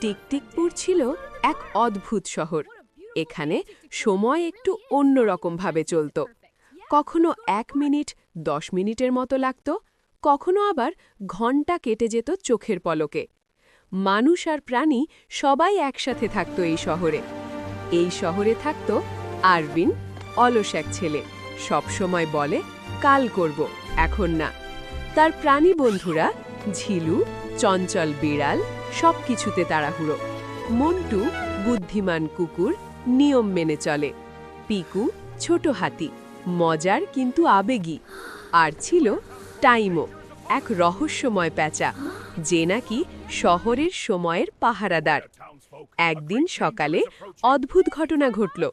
টিকটিকপুর ছিল এক অদ্ভুত শহর। এখানে সময় একটু অন্যরকমভাবে চলত। কখনো এক মিনিট, দশ মিনিটের মতো লাগত, কখনো আবার ঘণ্টা কেটে যেত চোখের পলকে। মানুষ আর প্রাণী সবাই একসাথে থাকত এই শহরে। এই শহরে থাকত আরবিন অলস এক ছেলে। সবসময় বলে, কাল করব, এখন না। তার প্রাণী বন্ধুরা ঝিলু, চঞ্চল বিড়াল, সবকিছুতে তাড়াহুড়ো। মন্টু, বুদ্ধিমান কুকুর, নিয়ম মেনে চলে। পিকু, ছোট হাতি, মজার কিন্তু আবেগী। আর ছিল টাইমও এক রহস্যময় প্যাঁচা, যে নাকি শহরের সময়ের পাহারাদার। একদিন সকালে অদ্ভুত ঘটনা ঘটল।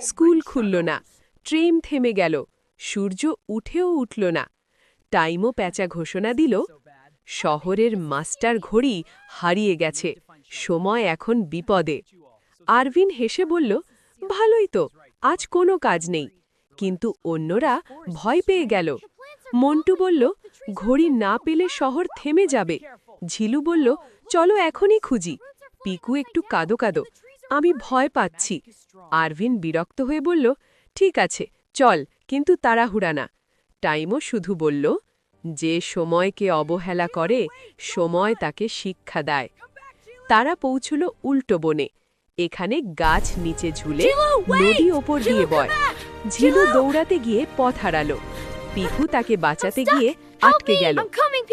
স্কুল খুলল না, ট্রেন থেমে গেল, সূর্য উঠেও উঠল না। টাইমও প্যাঁচা ঘোষণা দিল শহরের মাস্টার ঘড়ি হারিয়ে গেছে। সময় এখন বিপদে। আরভিন হেসে বলল, ভালোই তো, আজ কোনো কাজ নেই। কিন্তু অন্যরা ভয় পেয়ে গেল। মন্টু বলল, ঘড়ি না পেলে শহর থেমে যাবে। ঝিলু বলল, চলো এখনই খুঁজি। পিকু একটু কাদো কাদো, আমি ভয় পাচ্ছি। আরভিন বিরক্ত হয়ে বলল, ঠিক আছে, চল, কিন্তু তাড়াহুড়া না। টাইমও শুধু বলল যে সময়কে অবহেলা করে সময় তাকে শিক্ষা দেয়। তারা পৌঁছল উল্টো বনে। এখানে গাছ নিচে ঝুলে নদী ওপর দিয়ে বয়। ঝিলু দৌড়াতে গিয়ে পথ হারালো। পিকু তাকে বাঁচাতে গিয়ে আটকে গেল।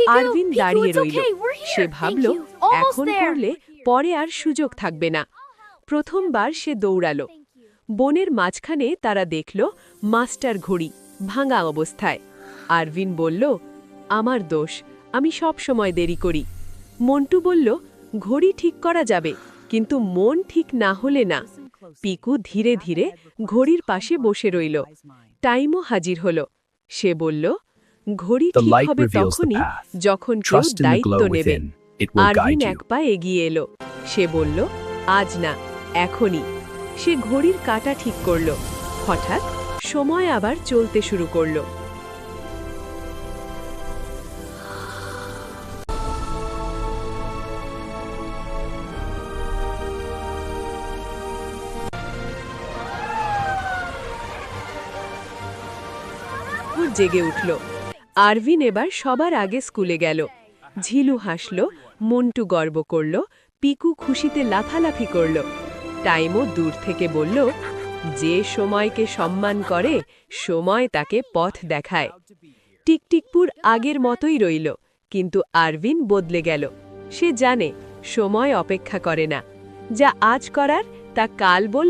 আরবিন দাঁড়িয়ে রইল। সে ভাবল এখন করলে পরে আর সুযোগ থাকবে না। প্রথমবার সে দৌড়ালো। বনের মাঝখানে তারা দেখল মাস্টার ঘড়ি ভাঙা অবস্থায়। আরভিন বলল আমার দোষ আমি সব সময় দেরি করি। মন্টু বলল ঘড়ি ঠিক করা যাবে কিন্তু মন ঠিক না হলে না। পিকু ধীরে ধীরে ঘড়ির পাশে বসে রইল। টাইমও হাজির হল। সে বলল ঘড়ি ঠিক হবে তখনই যখন কেউ দায়িত্ব glow নেবে। within. আরভিন এক পা এগিয়ে এলো। সে বলল আজ না এখনই। সে ঘড়ির কাটা ঠিক করল। হঠাৎ সময় আবার চলতে শুরু করল। ভোর জেগে উঠল। আরভিন এবার সবার আগে স্কুলে গেল। ঝিলু হাসল, মন্টু গর্ব করল, পিকু খুশিতে লাফালাফি করল। টাইমও দূর থেকে বলল, যে সময়কে সম্মান করে, সময় তাকে পথ দেখায়। টিকটিকপুর আগের মতোই রইল, কিন্তু আরভিন বদলে গেল। সে জানে, সময় অপেক্ষা করে না। যা আজ করার, তা কাল বল